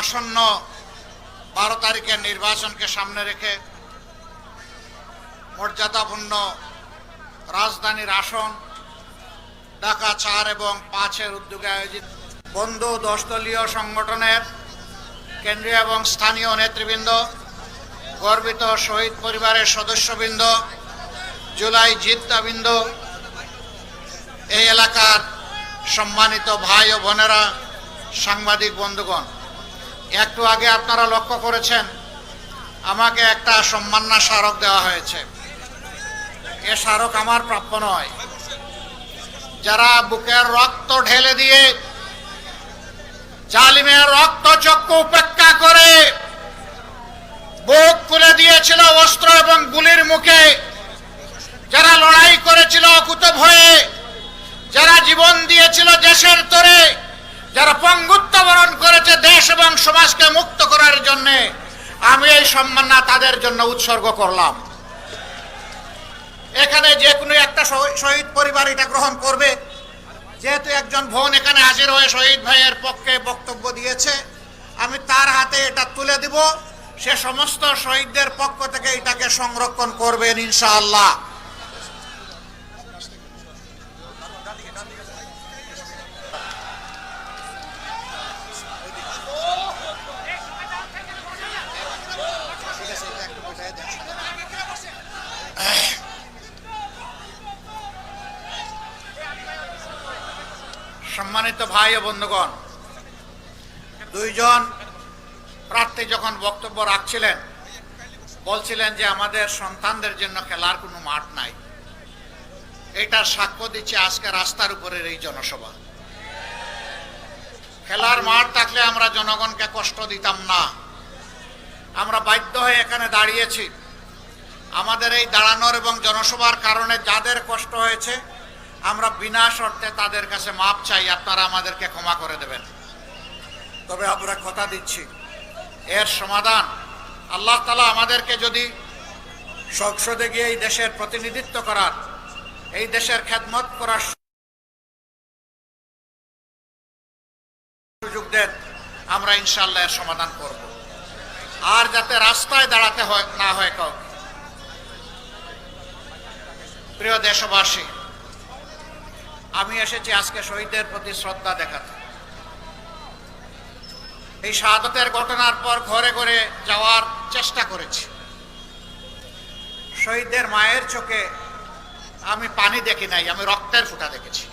আসন্ন বারো তারিখের নির্বাচনকে সামনে রেখে মর্যাদাপূর্ণ রাজধানীর আসন ঢাকা চার এবং পাঁচের উদ্যোগে আয়োজিত বন্ধু দশদলীয় সংগঠনের কেন্দ্রীয় এবং স্থানীয় নেতৃবৃন্দ, গর্বিত শহীদ পরিবারের সদস্যবৃন্দ, জুলাই জিদ্দাবৃন্দ এই এলাকার সম্মানিত ভাই ও বোনেরা, সাংবাদিক বন্ধুগণ। একটু আগে আপনারা লক্ষ্য করেছেন, আমাকে একটা সম্মাননা স্মারক দেওয়া হয়েছে। এ স্মারক আমার প্রাপ্য নয়। যারা বুকের রক্ত ঢেলে দিয়ে জালিমের রক্ত চক্ষু উপেক্ষা করে বুক খুলে দিয়েছিল অস্ত্র এবং গুলির মুখে, যারা লড়াই করেছিল অকুতভ হয়ে যারা জীবন দিয়েছিল দেশের তরে, যারা পঙ্গুত্ব সমাজকে মুক্ত করার জন্য আমি এই সম্মাননা তাদের জন্য উৎসর্গ করলাম। এখানে যে কোনো একটা শহীদ পরিবার এটা গ্রহণ করবে। যেহেতু একজন বোন এখানে হাজির হয়ে শহীদ ভাইয়ের পক্ষে বক্তব্য দিয়েছে, আমি তার হাতে এটা তুলে দিব। সে সমস্ত শহীদদের পক্ষ থেকে এটাকে সংরক্ষণ করবেন ইনশাআল্লাহ। সম্মানিত ভাই ও বন্ধুগণ, দুইজন প্রার্থী যখন বক্তব্য রাখছিলেন, বলছিলেন যে আমাদের সন্তানদের জন্য খেলার কোনো মাঠ নাই। এটার সাক্ষ্য দিচ্ছে আজকে রাস্তার উপরের এই জনসভা। খেলার মাঠ থাকলে আমরা জনগণকে কষ্ট দিতাম না। আমরা বাধ্য হয়ে এখানে দাঁড়িয়েছি। আমাদের এই দাঁড়ানোর এবং জনসভার কারণে যাদের কষ্ট হয়েছে আমরা বিনা শর্তে তাদের কাছে মাপ চাই আপনারা আমাদেরকে ক্ষমা করে দেবেন। তবে আমরা কথা দিচ্ছি। এর সমাধান আল্লাহ তালা আমাদেরকে যদি সংসদে গিয়ে এই দেশের প্রতিনিধিত্ব করার, এই দেশের খেদমত করার সুযোগ দেন, আমরা ইনশাল্লাহ এর সমাধান করব। আর যাতে রাস্তায় দাঁড়াতে হয়, না হয় কাউকে। প্রিয় দেশবাসী আমি এসেছি আজকে শহীদদের প্রতি শ্রদ্ধা দেখাতে। এই শাহাদতের ঘটনার পর ঘরে ঘরে যাওয়ার চেষ্টা করেছি। শহীদদের মায়ের চোখে আমি পানি দেখি নাই, আমি রক্তের ফুটা দেখেছি।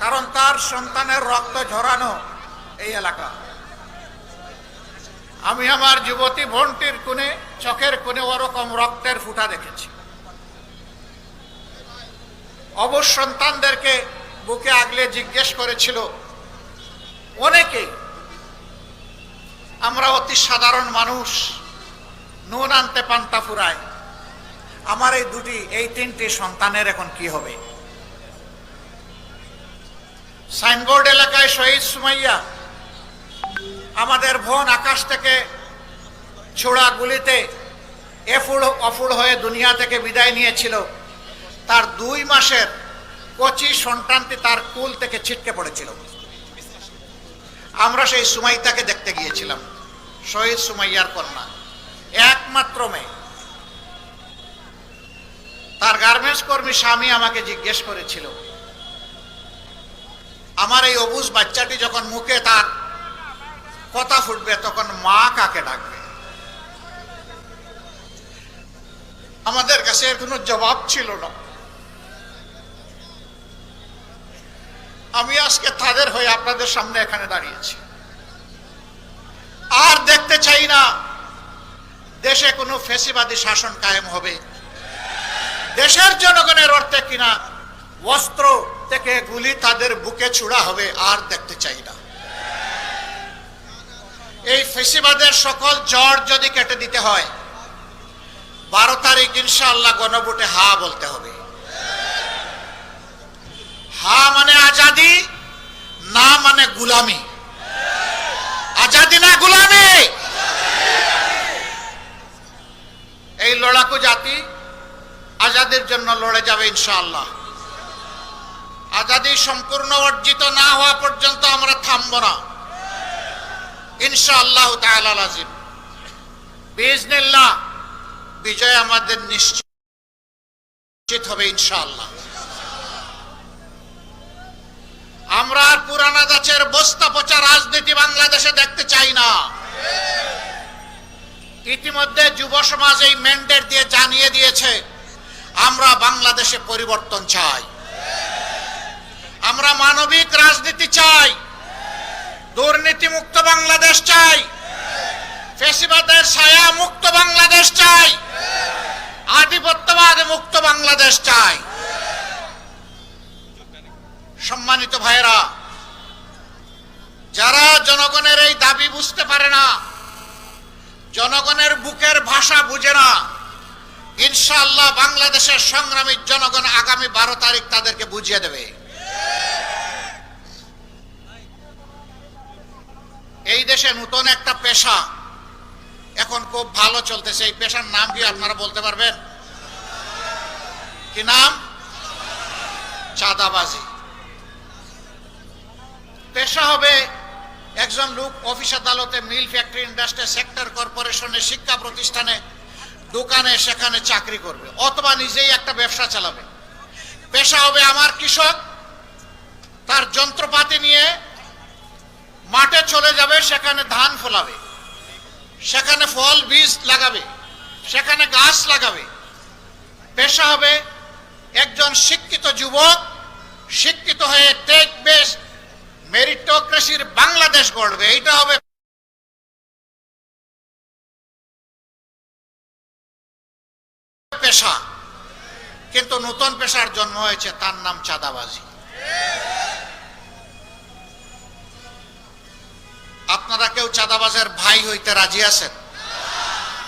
কারণ তার সন্তানের রক্ত ঝরানো এই এলাকা। আমি আমার যুবতী বোনটির কোণে, চোখের কোণে ওরকম রক্তের ফুটা দেখেছি। অবশ্য সন্তানদেরকে বুকে আগলে জিজ্ঞেস করেছিল অনেকেই আমরা অতি সাধারণ মানুষ, নুন আনতে পান্তা ফুরায় আমার এই দুটি, এই তিনটি সন্তানের এখন কি হবে? সাইনবোর্ড এলাকায় শহীদ সুমাইয়া, আমাদের বোন আকাশ থেকে ছোড়া গুলিতে এফুড় অফুড় হয়ে দুনিয়া থেকে বিদায় নিয়েছিল। তার দুই মাসের কচি সন্তানটি তার কুল থেকে ছিটকে পড়েছিল। আমরা সেই সুমাইতাকে দেখতে গিয়েছিলাম। শহীদ সুমাইয়ার কন্যা। একমাত্র মেয়ে। তার গার্মেন্টস কর্মী স্বামী আমাকে জিজ্ঞেস করেছিল, আমার এই অবুজ বাচ্চাটি যখন মুখে তার কথা ফুটবে, তখন মা কাকে ডাকবে? আমাদের কাছে কোনো জবাব ছিল না। আমি আজকে তাদের হয়ে আপনাদের সামনে এখানে দাঁড়িয়েছি। আর দেখতে চাই না, দেশে কোনো ফেসিবাদী শাসন কায়েম হবে। দেশের জনগণের অর্থে কিনা অস্ত্র থেকে গুলি তাদের বুকে ছুড়া হবে, আর দেখতে চাই না। এই ফেসিবাদের সকল জ্বর যদি কেটে দিতে হয়, বারো তারিখ ইনশাআল্লাহ গণভোটে হা বলতে হবে। হা মানে আজাদি, না মানে গুলামি। আজাদি না গুলামি? এই লড়াকু জাতি আজাদির জন্য লড়ে যাবে ইনশাআল্লাহ। আজাদি সম্পূর্ণ অর্জিত না হওয়া পর্যন্ত আমরা থামব না। ইনশাআল্লাহ তাআলা আজিম বিজনিল্লাহ বিজয় আমাদের নিশ্চিত হবে ইনশাআল্লাহ। আমরা আর পুরানা গাছের বস্তা পচা রাজনীতি বাংলাদেশে দেখতে চাই না। ইতিমধ্যে যুব সমাজ এই ম্যান্ডেট দিয়ে জানিয়ে দিয়েছে, আমরা বাংলাদেশে পরিবর্তন চাই। আমরা মানবিক রাজনীতি চাই। দুর্নীতি মুক্ত বাংলাদেশ চাই। ফেসিবাদের ছায়া মুক্ত বাংলাদেশ চাই। আধিপত্যবাদ মুক্ত বাংলাদেশ চাই। সম্মানিত ভাইরা যারা জনগণের এই দাবি বুঝতে পারে না, জনগণের বুকের ভাষা বুঝে না, ইনশাআল্লাহ বাংলাদেশের সংগ্রামী জনগণ আগামী বারো তারিখ তাদেরকে বুঝিয়ে দেবে। এই দেশে নতুন একটা পেশা, এখন খুব ভালো চলতেছে। এই পেশার নাম কি আপনারা বলতে পারবেন? কি নাম? চাঁদাবাজি। পেশা হবে একজন লোক অফিস আদালতে মিল ফ্যাক্টরি ইন্ডাস্ট্রি সেক্টর কর্পোরেশনে শিক্ষা প্রতিষ্ঠানে দোকানে সেখানে চাকরি করবে, অথবা নিজেই একটা ব্যবসা চালাবে। পেশা হবে আমার কৃষক, তার যন্ত্রপাতি নিয়ে মাঠে চলে যাবে, সেখানে ধান ফলাবে, সেখানে ফল বীজ লাগাবে, সেখানে গাছ লাগাবে। পেশা হবে একজন শিক্ষিত যুবক, শিক্ষিত হয়ে টেক বেস মেরিটোক্রেসির বাংলাদেশ গড়বে, এইটা হবে পেশা। কিন্তু নতুন পেশার জন্ম হয়েছে তার নাম চাঁদাবাজি। আপনারা কেউ চাঁদাবাজের ভাই হইতে রাজি আছেন?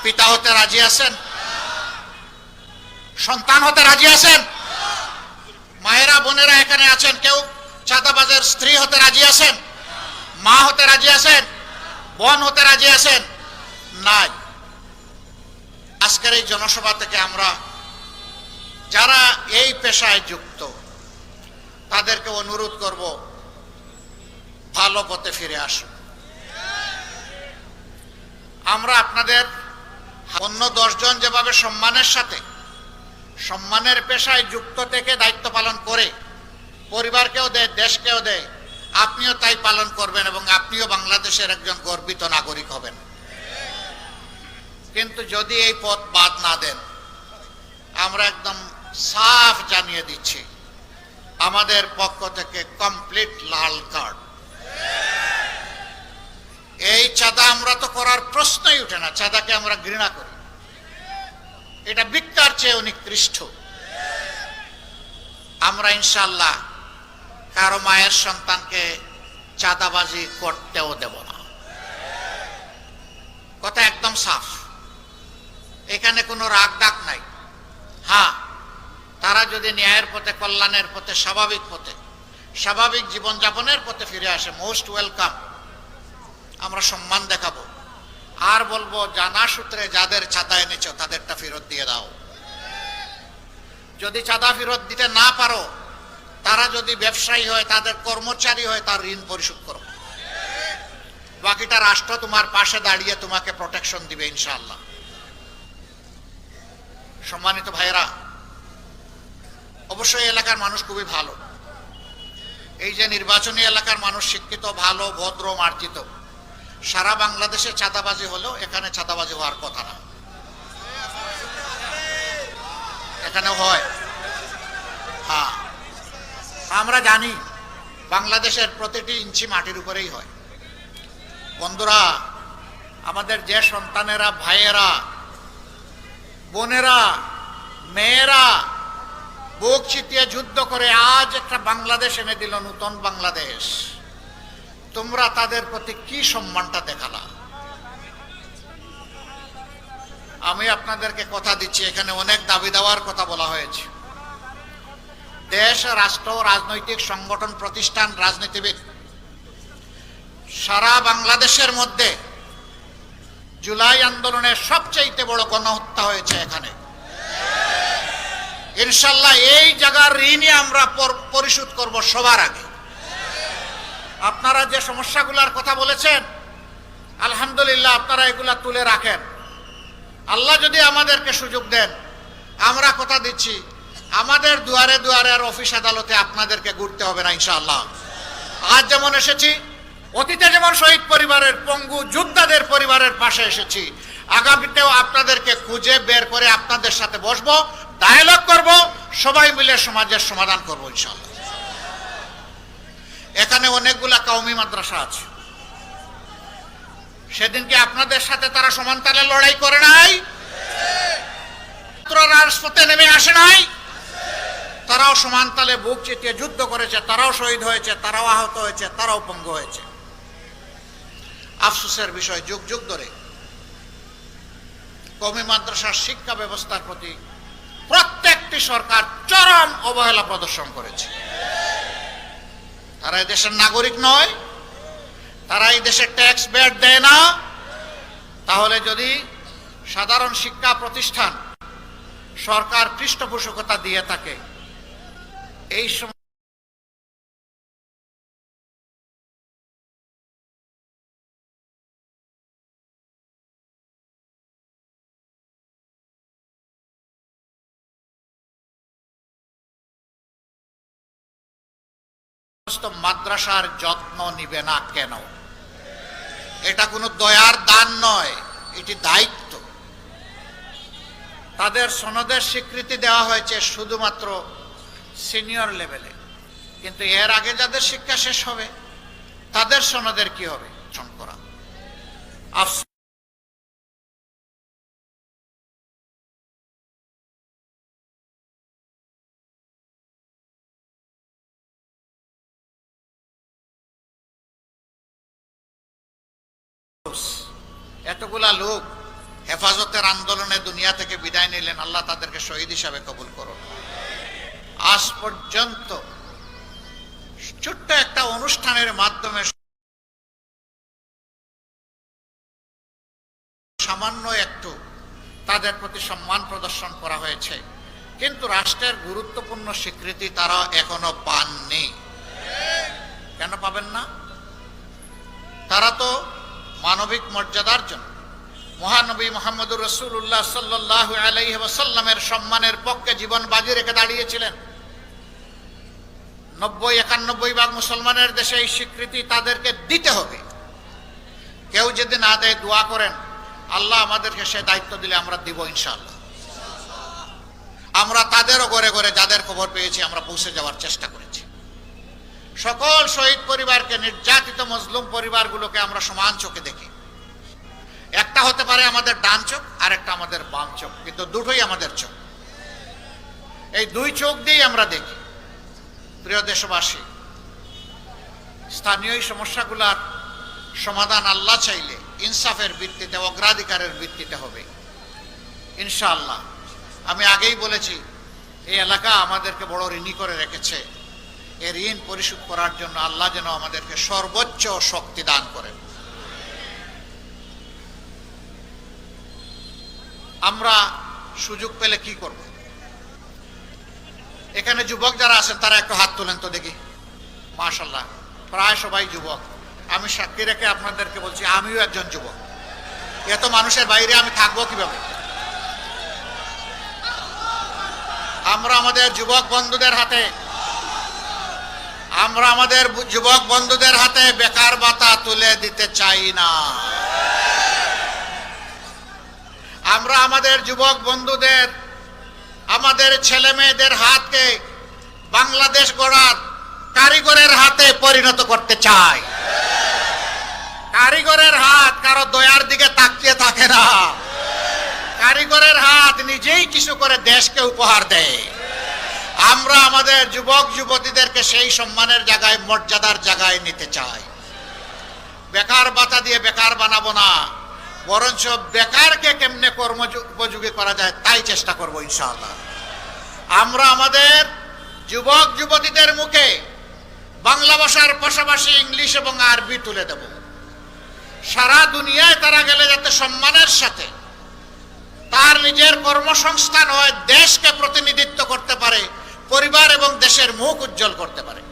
পিতা হতে রাজি আছেন? সন্তান হতে রাজি আছেন? মায়েরা, বোনেরা এখানে আছেন? কেউ চাঁদাবাজের স্ত্রী হতে রাজি আছেন? মা হতে রাজি আছেন? বোন হতে রাজি আছেন? নাই। আজকের এই জনসভা থেকে আমরা যারা এই পেশায় যুক্ত, তাদেরকে অনুরোধ করব, ভালো পথে ফিরে আসুন। আমরা আপনাদের অন্য দশজন যেভাবে সম্মানের সাথে, সম্মানের পেশায় যুক্ত থেকে দায়িত্ব পালন করে পরিবারকেও দেয় দেশকেও দেয় আপনিও তাই পালন করবেন এবং আপনিও বাংলাদেশের একজন গর্বিত নাগরিক হবেন। কিন্তু যদি এই পথ বাদ না দেন, আমরা একদম সাফ জানিয়ে দিচ্ছি, আমাদের পক্ষ থেকে কমপ্লিট লাল কার্ড এই চাঁদা আমরা তো করার প্রশ্নই উঠে না, চাঁদাকে আমরা ঘৃণা করি। এটা বিজ্ঞার চেয়ে নিকৃষ্ট আমরা ইনশাল্লাহ কারও মায়ের সন্তানকে চাঁদাবাজি করতেও দেব না। কথা একদম সাফ। এখানে কোনো রাগ ডাক নাই। হ্যাঁ তারা যদি ন্যায়ের পথে, কল্যাণের পথে, স্বাভাবিক পথে, স্বাভাবিক জীবনযাপনের পথে ফিরে আসে মোস্ট ওয়েলকাম আমরা সম্মান দেখাবো। আর বলব, জানা সূত্রে যাদের চাঁদা এনেছ, তাদেরটা ফেরত দিয়ে দাও। যদি চাঁদা ফেরত দিতে না পারো তারা যদি ব্যবসায়ী হয়, তাদের কর্মচারী হয়, তার ঋণ পরিশোধ করো। বাকিটা রাষ্ট্র তোমার পাশে দাঁড়িয়ে তোমাকে প্রোটেকশন দিবে ইনশাআল্লাহ। সম্মানিত ভাইরা অবশ্যই এলাকার মানুষ খুবই ভালো। এই যে নির্বাচনী এলাকার মানুষ শিক্ষিত, ভালো, ভদ্র, মার্জিত, সারা বাংলাদেশে চাঁদাবাজি হলেও এখানে চাঁদাবাজি হওয়ার কথা না। এখানে হয়। হ্যাঁ। আমরা জানি বাংলাদেশের প্রতিটি ইঞ্চি মাটির উপরেই হয়। বন্ধুরা, আমাদের যে সন্তানেরা, ভাইয়েরা, বোনেরা, মেয়েরা বুক চিতিয়ে যুদ্ধ করে আজ একটা বাংলাদেশ এনে দিল, নূতন বাংলাদেশ। তোমরা তাদের প্রতি কি সম্মানটা দেখালা? আমি আপনাদেরকে কথা দিচ্ছি, এখানে অনেক দাবি দেওয়ার কথা বলা হয়েছে। দেশ, রাষ্ট্র, রাজনৈতিক সংগঠন, প্রতিষ্ঠান, রাজনীতিবিদ। সারা বাংলাদেশের মধ্যে জুলাই আন্দোলনের সবচেয়ে বড় গণহত্যা হয়েছে এখানে। ইনশাল্লাহ এই জায়গার ঋণই আমরা পরিশোধ করব সবার আগে। আপনারা যে সমস্যাগুলোর কথা বলেছেন, আলহামদুলিল্লাহ আপনারা এগুলা তুলে রাখেন। আল্লাহ যদি আমাদেরকে সুযোগ দেন, আমরা কথা দিচ্ছি। আমাদের দুয়ারে দুয়ারে আর অফিস আদালতে আপনাদেরকে ঘুরতে হবে না, ইনশাআল্লাহ। আজ যেমন এসেছি, অতীতে যেমন শহীদ পরিবারের পঙ্গু যোদ্ধাদের পরিবারের পাশে এসেছি, আগামীতেও আপনাদেরকে খুঁজে বের করে আপনাদের সাথে বসবো ডায়ালগ করব, সবাই মিলে সমাজের সমাধান করব, ইনশাআল্লাহ। এখানে অনেকগুলা কওমি মাদ্রাসা আছে। সেদিনকে আপনাদের সাথে তারা সমান তালে লড়াই করে নাই? রাজপথে নেমে আসে নাই? তারাও সমান তালে বুক চিতিয়ে যুদ্ধ করেছে, তারাও শহীদ হয়েছে, তারাও আহত হয়েছে, তারাও পঙ্গু হয়েছে। আফসোসের বিষয়, যুগ যুগ ধরে কমি মাদ্রাসার শিক্ষা ব্যবস্থার প্রতি প্রত্যেকটি সরকার চরম অবহেলা প্রদর্শন করেছে। তারা দেশের নাগরিক নয়, তারা এই দেশে ট্যাক্স ব্যাট দেয় না। তাহলে যদি সাধারণ শিক্ষা প্রতিষ্ঠান সরকার পৃষ্ঠপোষকতা দিয়ে থাকে এই সময় সমস্ত মাদ্রাসার যত্ন নিবে না কেন? এটা কোনো দয়ার দান নয়, এটি দায়িত্ব। তাদের সনদের স্বীকৃতি দেওয়া হয়েছে শুধুমাত্র সিনিয়র লেভেলে কিন্তু এর আগে যাদের শিক্ষা শেষ হবে, তাদের সনদের কি হবে? করা এতগুলা লোক হেফাজতের আন্দোলনে দুনিয়া থেকে বিদায় নিলেন, আল্লাহ তাদেরকে শহীদ হিসাবে কবুল করুন। আজ পর্যন্ত ছোট্ট একটা অনুষ্ঠানের মাধ্যমে সামান্য একটু তাদের প্রতি সম্মান প্রদর্শন করা হয়েছে। কিন্তু রাষ্ট্রের গুরুত্বপূর্ণ স্বীকৃতি তারা এখনও পাননি। কেন পাবেন না? তারা তো মানবিক মর্যাদার জন্য। মহানবী মোহাম্মদুর রসুল্লাহ সাল্লাহ আলাইহি ওয়াসাল্লামের সম্মানের পক্ষে জীবন বাজি রেখে দাঁড়িয়েছিলেন। নব্বই, একানব্বই ভাগ মুসলমানের দেশে এই স্বীকৃতি তাদেরকে দিতে হবে। কেউ যদি না দেয় দোয়া করেন, আল্লাহ আমাদেরকে সে দায়িত্ব দিলে আমরা দিব ইনশাআল্লাহ। আমরা তাদেরও ঘরে ঘরে যাদের খবর পেয়েছি, আমরা পৌঁছে যাওয়ার চেষ্টা করেছি। সকল শহীদ পরিবারকে, নির্যাতিত মজলুম পরিবারগুলোকে আমরা সমান চোখে দেখি। একটা হতে পারে আমাদের ডান চোখ আর একটা আমাদের বাম চোখ, কিন্তু দুটোই আমাদের চোখ। এই দুই চোখ দিয়েই আমরা দেখি। প্রিয় দেশবাসী, স্থানীয় এই সমস্যাগুলার সমাধান আল্লাহ চাইলে ইনসাফের ভিত্তিতে, অগ্রাধিকারের ভিত্তিতে হবে। ইনশাআল্লাহ, আমি আগেই বলেছি, এই এলাকা আমাদেরকে বড় ঋণী করে রেখেছে। এ ঋণ পরিশোধ করার জন্য আল্লাহ যেন আমাদেরকে সর্বোচ্চ শক্তি দান করেন। আমরা সুযোগ পেলে কি করব? এখানে যুবক যারা আছেন, তারা একটু হাত তোলেন তো দেখি। মাশাল্লাহ প্রায় সবাই যুবক। আমি সাক্ষী রেখে আপনাদেরকে বলছি, আমিও একজন যুবক। এত মানুষের বাইরে আমি থাকব কীভাবে? আমরা আমাদের যুবক বন্ধুদের হাতে, আমরা আমাদের যুবক বন্ধুদের হাতে বেকার ভাতা তুলে দিতে চাই না। আমরা আমাদের যুবক বন্ধুদের, আমাদের ছেলে মেয়েদের হাতকে বাংলাদেশ গড়ার কারিগরের হাতে পরিণত করতে চাই। কারিগরের হাত কারও দয়ার দিকে তাকিয়ে থাকে না। কারিগরের হাত নিজেই কিছু করে দেশকে উপহার দেয়। আমরা আমাদের যুবক যুবতীদেরকে সেই সম্মানের জায়গায়, মর্যাদার জায়গায় নিতে চাই। বেকার বাতা দিয়ে বেকার বানাবো না। বরঞ্চ বেকারকে কেমনে কর্ম উপযোগী করা যায় তাই চেষ্টা করব ইনশাআল্লাহ। আমরা আমাদের যুবক, যুবতীদের মুখে বাংলা ভাষার পাশাপাশি ইংলিশ এবং আরবি তুলে দেব। সারা দুনিয়ায় তারা গেলে যাতে সম্মানের সাথে তার নিজের কর্মসংস্থান হয়, দেশকে প্রতিনিধিত্ব করতে পারে, পরিবার এবং দেশের মুখ উজ্জ্বল করতে পারে।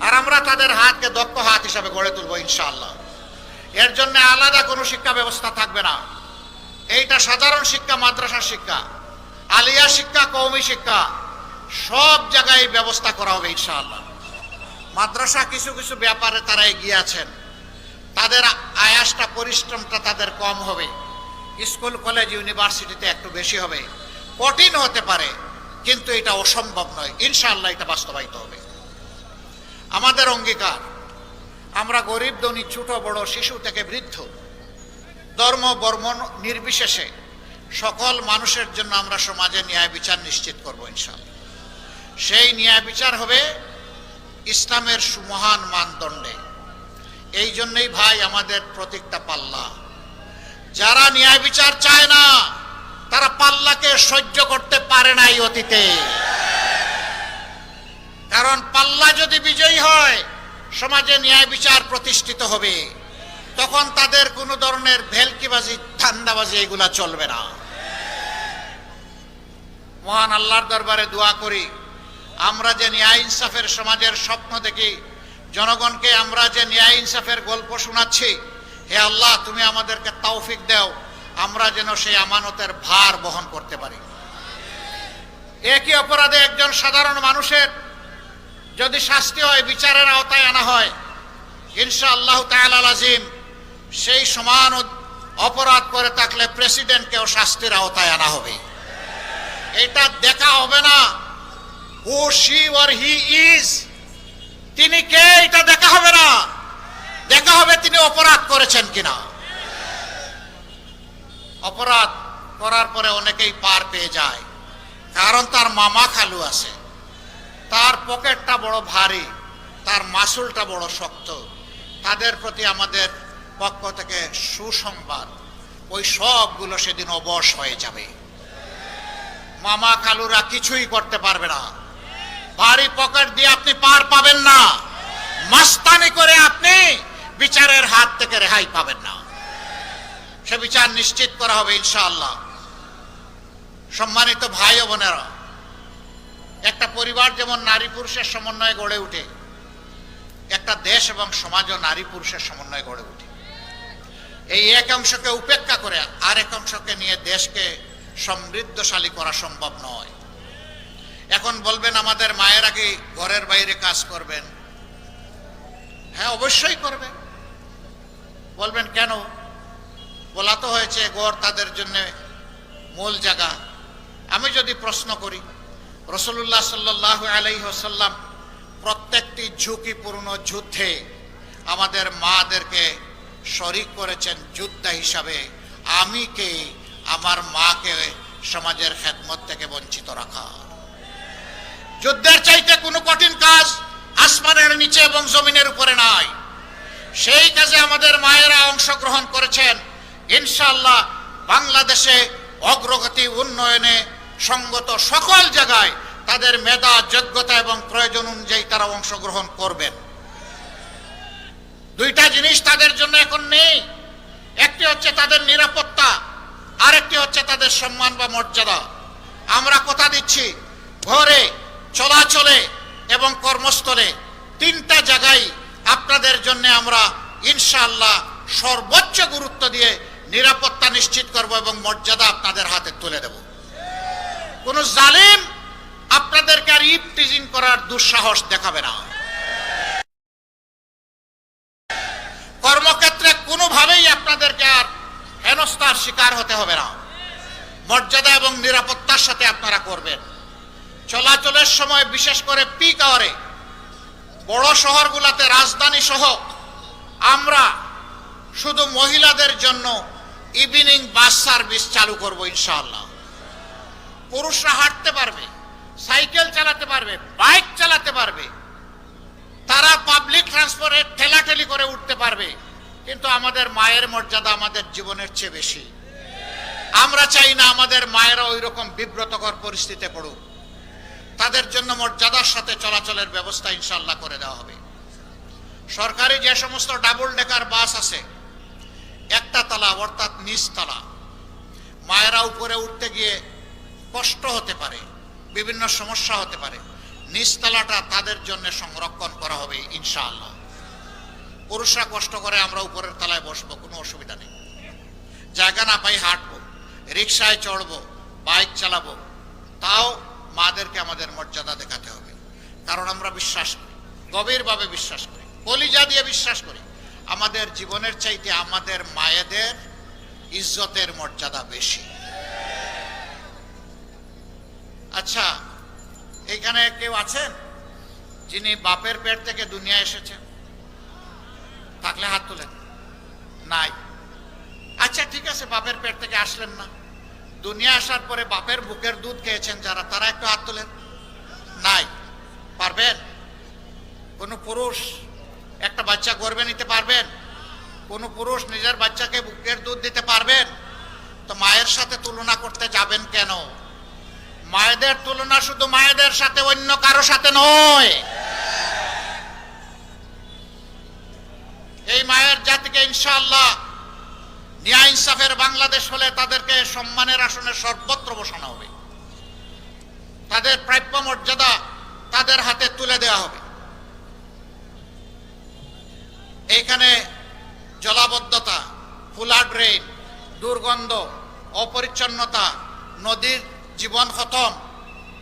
আর আমরা তাদের হাতকে দক্ষ হাত হিসাবে গড়ে তুলবো ইনশাআল্লাহ। এর জন্য আলাদা কোনো শিক্ষা ব্যবস্থা থাকবে না। এইটা সাধারণ শিক্ষা, মাদ্রাসার শিক্ষা, আলিয়া শিক্ষা কৌমি শিক্ষা, সব জায়গায় ব্যবস্থা করা হবে ইনশাআল্লাহ। মাদ্রাসা কিছু কিছু ব্যাপারে তারা এগিয়ে আছেন। তাদের আয়াসটা, পরিশ্রমটা তাদের কম হবে। স্কুল, কলেজ, ইউনিভার্সিটিতে একটু বেশি হবে। কঠিন হতে পারে, কিন্তু এটা অসম্ভব নয়। ইনশাআল্লাহ এটা বাস্তবায়িত হবে। আমাদের অঙ্গীকার আমরা গরিব, ধনী, ছোট, বড়, শিশু থেকে বৃদ্ধ। ধর্ম, বর্ম নির্বিশেষে সকল মানুষের জন্য আমরা সমাজে ন্যায় বিচার নিশ্চিত করব ইনশাআল্লাহ। সেই ন্যায় বিচার হবে ইসলামের সুমহান মানদণ্ডে। এই জন্যই ভাই আমাদের প্রতীকটা পাল্লা। যারা ন্যায় বিচার চায় না, তারা পাল্লাকে সহ্য করতে পারে নাই অতীতে। কারণ পাল্লা যদি বিজয়ী হয় সমাজে ন্যায় বিচার প্রতিষ্ঠিত হবে, তখন তাদের কোনো ধরনের ভেলকিবাজি ঠান্ডাবাজি এগুলা চলবে না। মহান আল্লাহর দরবারে দোয়া করি, আমরা যে ন্যায় ইনসাফের সমাজের স্বপ্ন দেখি, জনগণকে আমরা যে ন্যায় ইনসাফের গল্প শোনাচ্ছি, হে আল্লাহ, তুমি আমাদেরকে তৌফিক দাও, আমরা যেন সেই আমানতের ভার বহন করতে পারি। একই অপরাধে একজন সাধারণ মানুষের যদি শাস্তি হয়, বিচারের আওতায় আনা হয় ইনশা আল্লাহ তাআলা আজিম সেই সমান অপরাধ করে থাকলে প্রেসিডেন্টকেও শাস্তির আওতায় আনা হবে। এটা দেখা হবে না। হু শি ওর হি ইজ তিনি কে, এটা দেখা হবে না। দেখা হবে তিনি অপরাধ করেছেন কিনা। অপরাধ করার পরে অনেকেই পার পেয়ে যায়। কারণ তার মামা খালু আছে। তার পকেটটা বড় ভারী, তার মাসুলটা বড় শক্ত। তাদের প্রতি আমাদের পক্ষ থেকে সুসংবাদ, ওই সবগুলো সেদিন অবশ হয়ে যাবে। মামা কালুরা কিছুই করতে পারবে না। ভারী পকেট দিয়ে আপনি পার পাবেন না। মাস্তানি করে আপনি বিচারের হাত থেকে রেহাই পাবেন না। সে বিচার নিশ্চিত করা হবে ইনশাআল্লাহ। সম্মানিত ভাই ও বোনেরা একটা পরিবার যেমন নারী পুরুষের সমন্বয়ে গড়ে ওঠে একটা দেশ এবং সমাজও নারী পুরুষের সমন্বয়ে গড়ে ওঠে এই এক অংশকে উপেক্ষা করে আর এক অংশকে নিয়ে দেশকে সমৃদ্ধশালী করা সম্ভব নয়। এখন বলবেন, আমাদের মায়ের আগে ঘরের বাইরে কাজ করবেন? হ্যাঁ অবশ্যই করবেন। বলবেন, কেন? বলা তো হয়েছে গড় তাদের জন্য মূল জায়গা। আমি যদি প্রশ্ন করি রসুল্লাহ সাল্লাহ আলাইসাল্লাম প্রত্যেকটি ঝুঁকিপূর্ণ যুদ্ধে আমাদের মাদেরকে শরিক করেছেন যোদ্ধা হিসাবে। আমি কে? আমার মাকে সমাজের খেদমত থেকে বঞ্চিত রাখা। যুদ্ধের চাইতে কোনো কঠিন কাজ আসমানের নিচে এবং জমিনের উপরে নাই। সেই কাজে আমাদের মায়েরা অংশগ্রহণ করেছেন। ইনশাল্লাহ বাংলাদেশে অগ্রগতি উন্নয়নে সঙ্গত সকল জায়গায় তাদের মেধা, যোগ্যতা এবং প্রয়োজন অনুযায়ী তারা অংশগ্রহণ করবেন। দুইটা জিনিস তাদের জন্য এখন নেই। একটি হচ্ছে তাদের নিরাপত্তা, আরেকটি হচ্ছে তাদের সম্মান বা মর্যাদা। আমরা কথা দিচ্ছি, ঘরে, চলাচলে এবং কর্মস্থলে তিনটা জায়গায় আপনাদের জন্য আমরা ইনশাআল্লাহ সর্বোচ্চ গুরুত্ব দিয়ে নিরাপত্তা নিশ্চিত করব এবং মর্যাদা আপনাদের হাতে তুলে দেব। কোন জালিম আপনাদেরকে আর ইপ টিজিং করার দুঃসাহস দেখাবে না। কর্মক্ষেত্রে কোনোভাবেই আপনাদেরকে আর হেনস্থার শিকার হতে হবে না। মর্যাদা এবং নিরাপত্তার সাথে আপনারা করবেন। চলাচলের সময় বিশেষ করে পিক আওয়ারে বড় শহরগুলোতে রাজধানী সহ আমরা শুধু মহিলাদের জন্য ইভিনিং বাস সার্ভিস চালু করব ইনশাআল্লাহ। পুরুষরা হাঁটতে পারবে, সাইকেল চালাতে পারবে, বাইক চালাতে পারবে, তারা পাবলিক ট্রান্সপোর্টে ঠেলাঠেলি করে উঠতে পারবে, কিন্তু আমাদের মায়ের মর্যাদা আমাদের জীবনের চেয়ে বেশি। আমরা চাই না আমাদের মায়েরা ওই রকম বিব্রতকর পরিস্থিতিতে পড়ুক। তাদের জন্য মর্যাদার সাথে চলাচলের ব্যবস্থা ইনশাল্লাহ করে দেওয়া হবে। সরকারি যে সমস্ত ডাবল ডেকার বাস আছে, একটা তলা অর্থাৎ নিচ তলা মায়েরা উপরে উঠতে গিয়ে কষ্ট হতে পারে, বিভিন্ন সমস্যা হতে পারে, নিচতলাটা তাদের জন্য সংরক্ষণ করা হবে ইনশাআল্লাহ। পুরুষরা কষ্ট করে আমরা উপরের তলায় বসবো, কোনো অসুবিধা নেই। জায়গা না পাই হাঁটবো, রিক্সায় চড়বো, বাইক চালাবো, তাও মাদেরকে আমাদের মর্যাদা দেখাতে হবে। কারণ আমরা বিশ্বাস করি, গভীরভাবে বিশ্বাস করি, কলিজা দিয়ে বিশ্বাস করি, আমাদের জীবনের চাইতে আমাদের মায়েদের ইজ্জতের মর্যাদা বেশি। আচ্ছা এখানে কেউ আছেন? যিনি বাপের পেট থেকে দুনিয়া এসেছেন। থাকলে হাত তোলেন। নাই। আচ্ছা ঠিক আছে, বাপের পেট থেকে আসলেন না। দুনিয়া আসার পরে বাপের বুকের দুধ খেয়েছেন যারা, তারা একটু হাত তোলেন। নাই। পারবেন? কোনো পুরুষ একটা বাচ্চা গর্বে নিতে পারবেন? কোনো পুরুষ নিজের বাচ্চাকে বুকের দুধ দিতে পারবেন? তো মায়ের সাথে তুলনা করতে যাবেন কেন? মায়েদের তুলনা শুধু মায়েদের সাথে, অন্য কারও সাথে নয়। এই মায়ের জাতিকে ইনশাআল্লাহ ন্যায় ইনসাফের বাংলাদেশ হলে তাদেরকে সম্মানের আসনে সর্বত্র বসানো হবে। তাদের প্রাপ্য মর্যাদা তাদের হাতে তুলে দেওয়া হবে। এইখানে জলাবদ্ধতা ফুলা ড্রেন, দুর্গন্ধ, অপরিচ্ছন্নতা, নদীর জীবন খতম।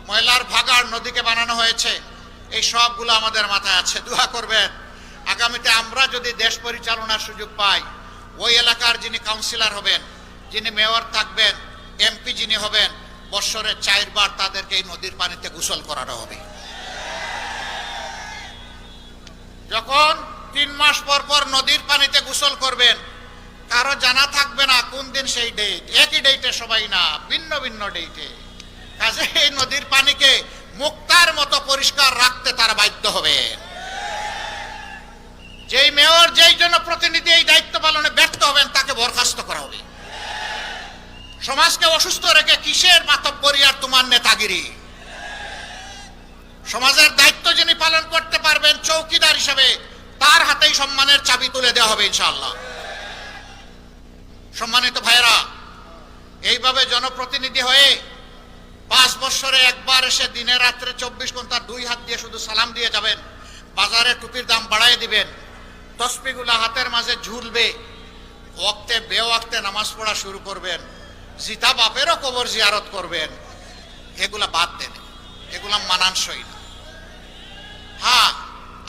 ময়লার ভাগাড় নদীকে বানানো হয়েছে। এই সবগুলো আমাদের মাথায় আছে। দোয়া করবেন। আগামীতে আমরা যদি দেশ পরিচালনার সুযোগ পাই, ওই এলাকার যিনি কাউন্সিলর হবেন, যিনি মেয়র থাকবেন, এমপি যিনি হবেন বৎসরে চারবার তাদেরকে এই নদীর পানিতে গোসল করানো হবে। যখন তিন মাস পর পর নদীর পানিতে গোসল করবেন, কারও জানা থাকবে না কোন দিন সেই ডেট একই ডেটে সবাই না, ভিন্ন ভিন্ন ডেটে কাজে এই নদীর পানিকে মুক্তার মতো পরিষ্কার রাখতে তারা বাধ্য হবে। যেই মেয়র যেই জন্য প্রতিনিধি এই দায়িত্ব পালনে ব্যর্থ হবেন, তাকে বরখাস্ত করা হবে। সমাজকে অসুস্থ রেখে কিসের মাতব্বরি আর তোমার নেতাগিরি? সমাজের দায়িত্ব যিনি পালন করতে পারবেন, চৌকিদার হিসেবে তার হাতেই সম্মানের চাবি তুলে দেওয়া হবে ইনশাআল্লাহ। সম্মানিত ভাইরা এইভাবে জনপ্রতিনিধি হয়ে পাঁচ বছরে একবার এসে দিনে রাত্রে চব্বিশ ঘণ্টা দুই হাত দিয়ে শুধু সালাম দিয়ে যাবেন বাজারে টুপির দাম বাড়াই দিবেন তসপিগুলা হাতের মাঝে ঝুলবে, ওয়াক্তে, বেওয়াক্তে নামাজ পড়া শুরু করবেন, জিতা বাপেরও কবর জিয়ারত করবেন, এগুলা বাদ দেন, এগুলা মানানসই না। হ্যাঁ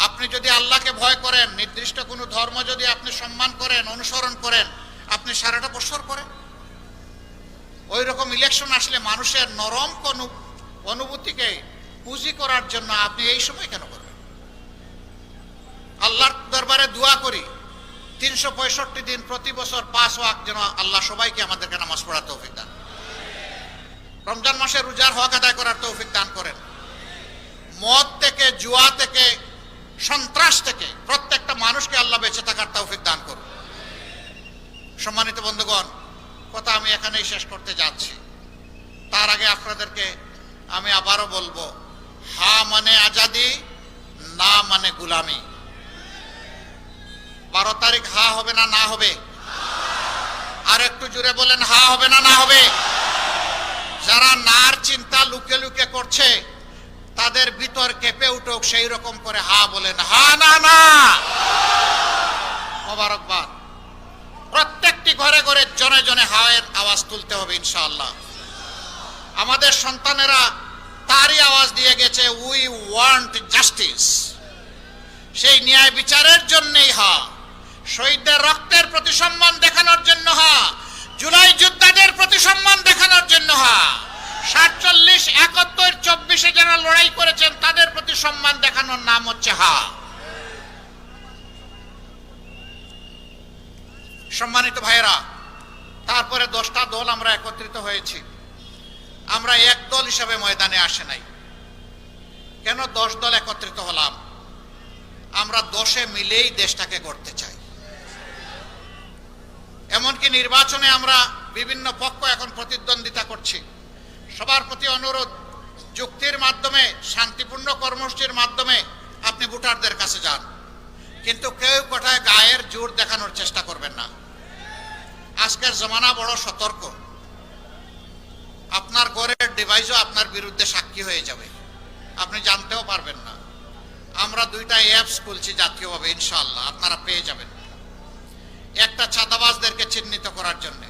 আপনি যদি আল্লাহকে ভয় করেন, নির্দিষ্ট কোনো ধর্ম যদি আপনি সম্মান করেন, অনুসরণ করেন, আপনি সারাটা বছর করেন। ওই রকম ইলেকশন আসলে মানুষের নরম অনুভূতিকে পুঁজি করার জন্য আপনি এই সময় কেন করবেন? আল্লাহর দরবারে দোয়া করি, তিনশো পঁয়ষট্টি দিন প্রতি বছর পাঁচ ওয়াক যেন আল্লাহ সবাইকে আমাদেরকে নামাজ পড়ার তৌফিক দান রমজান মাসে রোজার হক আদায় করার তৌফিক দান করেন। মদ থেকে, জুয়া থেকে, সন্ত্রাস থেকে প্রত্যেকটা মানুষকে আল্লাহ বেঁচে থাকার তৌফিক দান করুন। সম্মানিত বন্ধুগণ কথা আমি এখানেই শেষ করতে যাচ্ছি। তার আগে আপনাদেরকে আমি আবারও বলব, হা মানে আজাদি, না মানে গুলামি। বারো তারিখ হা হবে না না হবে? আর একটু জুড়ে বলেন, হা হবে না না হবে? যারা নার চিন্তা লুকে লুকে করছে, তাদের ভিতর কেঁপে উঠুক, সেই রকম করে হা বলেন। হা না না! মোবারকবাদ। প্রত্যেকটি ঘরে ঘরে জনে জনে হাওয়ের আওয়াজ তুলতে হবে, ইনশাআল্লাহ। আমাদের সন্তানেরা তারই আওয়াজ দিয়ে গেছে উই ওয়ান্ট জাস্টিস সেই ন্যায় বিচারের জন্যই হা। শহীদদের রক্তের প্রতি সম্মান দেখানোর জন্য হা। জুলাই যোদ্ধাদের প্রতি সম্মান দেখানোর জন্য হা। সাতচল্লিশ, একাত্তর, চব্বিশে যারা লড়াই করেছেন, তাদের প্রতি সম্মান দেখানোর নাম হচ্ছে হা। সম্মানিত ভাইয়েরা, তারপরে দশটা দল আমরা একত্রিত হয়েছি। আমরা এক দল হিসাবে ময়দানে আসে নাই। কেন দশ দল একত্রিত হলাম? আমরা দশে মিলেই দেশটাকে গড়তে চাই। এমনকি নির্বাচনে আমরা বিভিন্ন পক্ষ এখন প্রতিদ্বন্দ্বিতা করছি। সবার প্রতি অনুরোধ, যুক্তির মাধ্যমে, শান্তিপূর্ণ কর্মসূচির মাধ্যমে আপনি ভোটারদের কাছে যান। কিন্তু কেউ কোথায় গায়ের জোর দেখানোর চেষ্টা করবেন না। আজকের জমানা বড় সতর্ক। আপনার ঘরের ডিভাইসও আপনার বিরুদ্ধে সাক্ষী হয়ে যাবে। আপনি জানতেও পারবেন না। আমরা দুইটা অ্যাপস খুলছি জাতীয়ভাবে, ইনশাআল্লাহ। আপনারা পেয়ে যাবেন। একটা চাঁদাবাজদেরকে চিহ্নিত করার জন্য।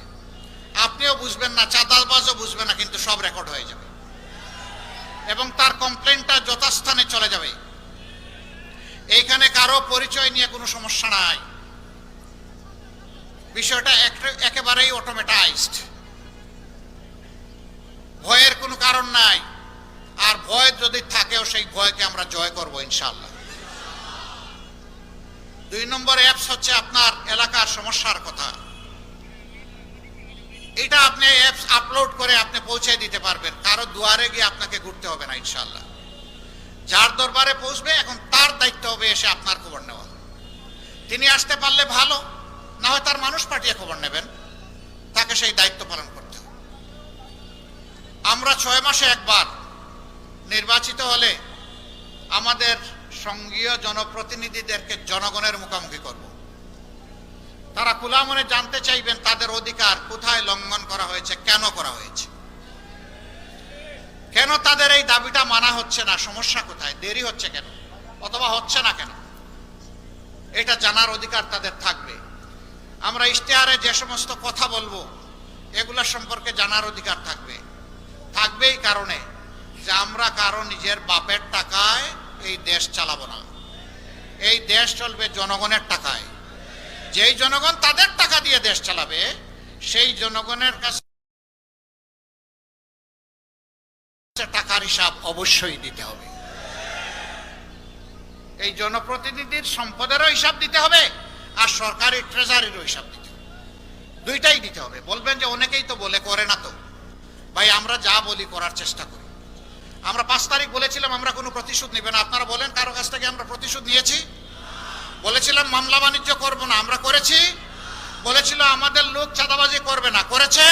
আপনিও বুঝবেন না, চাঁদাবাজও বুঝবে না, কিন্তু সব রেকর্ড হয়ে যাবে। এবং তার কমপ্লেনটা যথাস্থানে চলে যাবে। এইখানে কারও পরিচয় নিয়ে কোনো সমস্যা নাই। বিষয়টা একেবারেই অটোমেটাইজড ভয়ের কোনো কারণ নাই। আর ভয় যদি থাকেও সেই ভয়কে আমরা জয় করব, ইনশাআল্লাহ। দুই নম্বর অ্যাপস হচ্ছে আপনার এলাকার সমস্যার কথা। এটা আপনি অ্যাপস আপলোড করে আপনি পৌঁছে দিতে পারবেন। কারও দুয়ারে গিয়ে আপনাকে ঘুরতে হবে না, ইনশাআল্লাহ। যার দরবারে পৌঁছবে, এখন তার দায়িত্ব হবে এসে আপনার খবর নেওয়া। তিনি আসতে পারলে ভালো। না হয় তার মানুষ পাঠিয়ে খবর নেবেন। তাকে সেই দায়িত্ব পালন করতে হবে। আমরা ছয় মাসে একবার নির্বাচিত হলে আমাদের সঙ্গীয় জনপ্রতিনিধিদেরকে জনগণের মুখোমুখি করব। তারা খোলা মনে জানতে চাইবেন তাদের অধিকার কোথায় লঙ্ঘন করা হয়েছে, কেন করা হয়েছে। কেন তাদের এই দাবিটা মানা হচ্ছে না, সমস্যা কোথায়, দেরি হচ্ছে কেন, অথবা হচ্ছে না কেন? এটা জানার অধিকার তাদের থাকবে। আমরা ইশতেহারে যে সমস্ত কথা বলব এগুলোর সম্পর্কে জানার অধিকার থাকবে। থাকবে এই কারণে যে আমরা কারও নিজের বাপের টাকায় এই দেশ চালাবো না। এই দেশ চলবে জনগণের টাকায়। যেই জনগণ তাদের টাকা দিয়ে দেশ চালাবে, সেই জনগণের কাছে টাকার হিসাব অবশ্যই দিতে হবে। এই জনপ্রতিনিধির সম্পদেরও হিসাব দিতে হবে। আর সরকারি ট্রেজারিরও হিসাব দিতে হবে। দুইটাই দিতে হবে। বলবেন যে অনেকেই তো বলে, করে না তো। ভাই, আমরা যা বলি করার চেষ্টা করি। আমরা পাঁচ তারিখ বলেছিলাম, আমরা কোনো প্রতিশোধ নেবে না। আপনারা বলেন কারও কাছ থেকে আমরা প্রতিশোধ নিয়েছি? বলেছিলাম, মামলা বাণিজ্য করব না। আমরা করেছি? বলেছিল, আমাদের লোক চাঁদাবাজি করবে না। করেছে?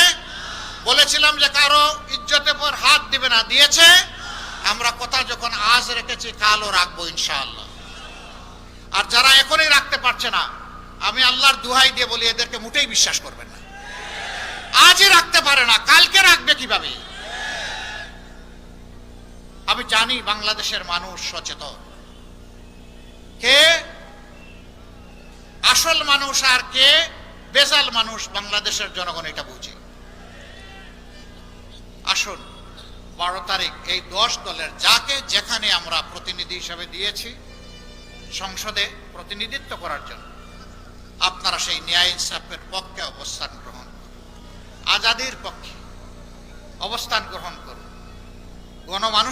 বলেছিলাম যে কারও ইজ্জতের পর হাত দিবে না। দিয়েছে? আমরা কথা যখন আজ রেখেছি, কালও রাখব ইনশাআল্লাহ। আর যারা এখনই রাখতে পারছে না আমি আল্লাহর দুহাই দিয়ে বলি, এদেরকে মোটেই বিশ্বাস করবেন না। আজই রাখতে পারে না, কালকে রাখবে কীভাবে? আমি জানি বাংলাদেশের মানুষ সচেতন। কে? আসল মানুষ আর কে? বেজাল মানুষ বাংলাদেশের জনগণ এটা বুঝে। আসুন, বারো তারিখ এই দশ দলের যাকে যেখানে আমরা প্রতিনিধি হিসাবে দিয়েছি, সংসদে প্রতিনিধিত্ব করার জন্য। আপনারা সেই ন্যায় ইনসাফের পক্ষে অবস্থান গ্রহণ আজাদির পক্ষে অবস্থান গ্রহণ করুন। গণমানুষ